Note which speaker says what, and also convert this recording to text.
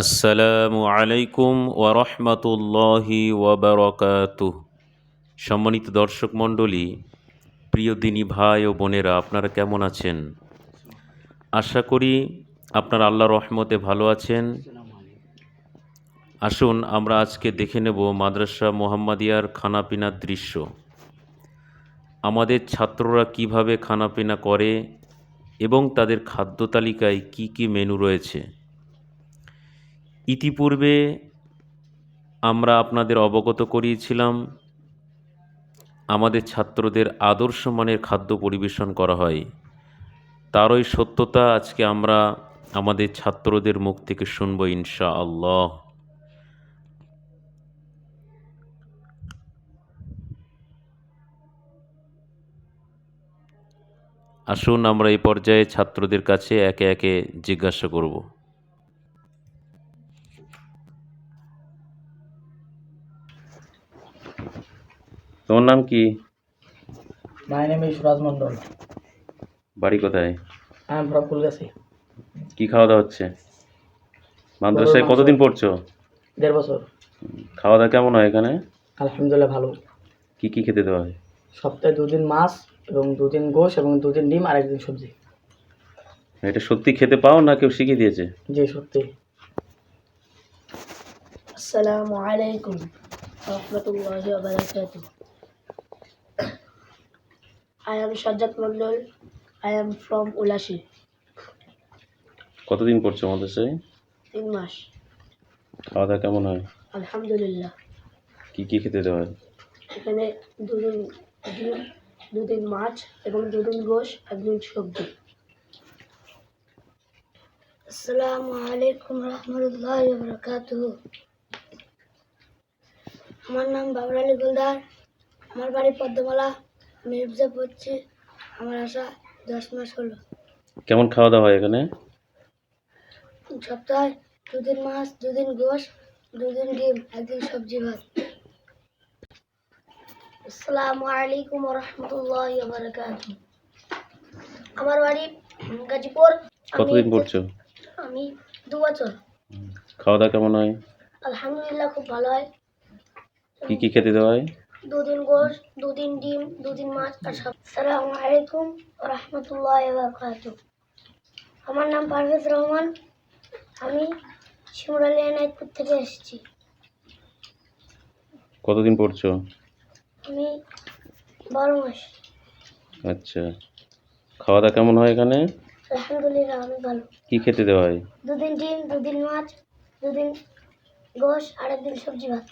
Speaker 1: আসসালামু আলাইকুম ওরহমতুল্লাহি ওবরকাতুহ সম্মানিত দর্শক মণ্ডলী, প্রিয় দিনী ভাই ও বোনেরা, আপনারা কেমন আছেন? আশা করি আপনারা আল্লাহ রহমতে ভালো আছেন। আসুন, আমরা আজকে দেখে নেব মাদ্রাসা মোহাম্মদিয়ার খানাপিনার দৃশ্য। আমাদের ছাত্ররা কীভাবে খানাপিনা করে এবং তাদের খাদ্য তালিকায় কি কি মেনু রয়েছে? ইতিপূর্বে আমরা আপনাদের অবগত করিয়েছিলাম, আমাদের ছাত্রদের আদর্শ মানের খাদ্য পরিবেশন করা হয়। তারই সত্যতা আজকে আমরা আমাদের ছাত্রদের মুখ থেকে শুনব ইনশা আল্লাহ আসুন আমরা এই পর্যায়ে ছাত্রদের কাছে একে একে জিজ্ঞাসা করব। তোমার নাম কি?
Speaker 2: My name is Suraj Mondal
Speaker 1: বাড়ি কোথায়?
Speaker 2: আই এম ফ্রম ফুলগাছি
Speaker 1: কি খাওয়া দাওয়া হচ্ছে? মাদ্রাসায় কতদিন পড়ছো?
Speaker 2: দেড় বছর।
Speaker 1: খাওয়া দাওয়া কেমন হয় এখানে?
Speaker 2: আলহামদুলিল্লাহ ভালো।
Speaker 1: কি কি খেতে দেওয়া হয়?
Speaker 2: সপ্তাহে দুদিন মাছ এবং দুদিন গোশ এবং দুদিন ডিম আর একদিন সবজি।
Speaker 1: এটা সত্যি খেতে পাও না কেউ শিখিয়ে দিয়েছে?
Speaker 2: জি সত্যি।
Speaker 3: আসসালামু আলাইকুম রহমতুল্লাহ বারাকাত I am Sajjad Mondal I am from Ulasi
Speaker 1: কতদিন পড়ছো মাদ্রাসায়?
Speaker 3: তিন মাস।
Speaker 1: খাওয়া দাওয়া কেমন হয়?
Speaker 3: আলহামদুলিল্লাহ।
Speaker 1: কি কি খেতে দেওয়া হয়?
Speaker 3: এখানে দুদিন দুদিন মাছ এবং দুদিন গোশ একদিন সবজি। আসসালামু আলাইকুম রহমতুল্লাহ বারাকাতুহু। আমার নাম বাবর আলী গুলদার আমার বাড়ি পদ্মমালা ইবজা পড়ছি। আমার আসা দশ মাস হলো।
Speaker 1: কেমন খাওয়া দাওয়া হয় এখানে?
Speaker 3: সপ্তাহে দুদিন মাছ দুদিন গোশ দুদিন ডিম একদিন সবজি ভাত। আসসালামু আলাইকুম রহমতুল্লাহ বারাকাত আমার বাড়ি গাজীপুর।
Speaker 1: কতদিন পড়ছো?
Speaker 3: আমি দু বছর।
Speaker 1: খাওয়া দাওয়া কেমন হয়?
Speaker 3: আলহামদুলিল্লাহ খুব ভালো হয়।
Speaker 1: কি কি খেতে দেওয়া হয়?
Speaker 3: দুদিন গোশ দুদিন ডিম দুদিন মাছ আর সব। আসসালামু আলাইকুম রহমতুল্লাহ আমার নাম পারভেজ রহমান। আমি শিমরালি এনায়তপুর থেকে এসেছি।
Speaker 1: কতদিন পড়ছো?
Speaker 3: আমি বারো মাস।
Speaker 1: আচ্ছা। খাওয়া দাওয়া কেমন হয় এখানে?
Speaker 3: আলহামদুলিল্লাহ আমি ভালো।
Speaker 1: কি খেতে দেওয়া হয়?
Speaker 3: দুদিন ডিম দুদিন মাছ দুদিন গোশ আর একদিন সবজি ভাত।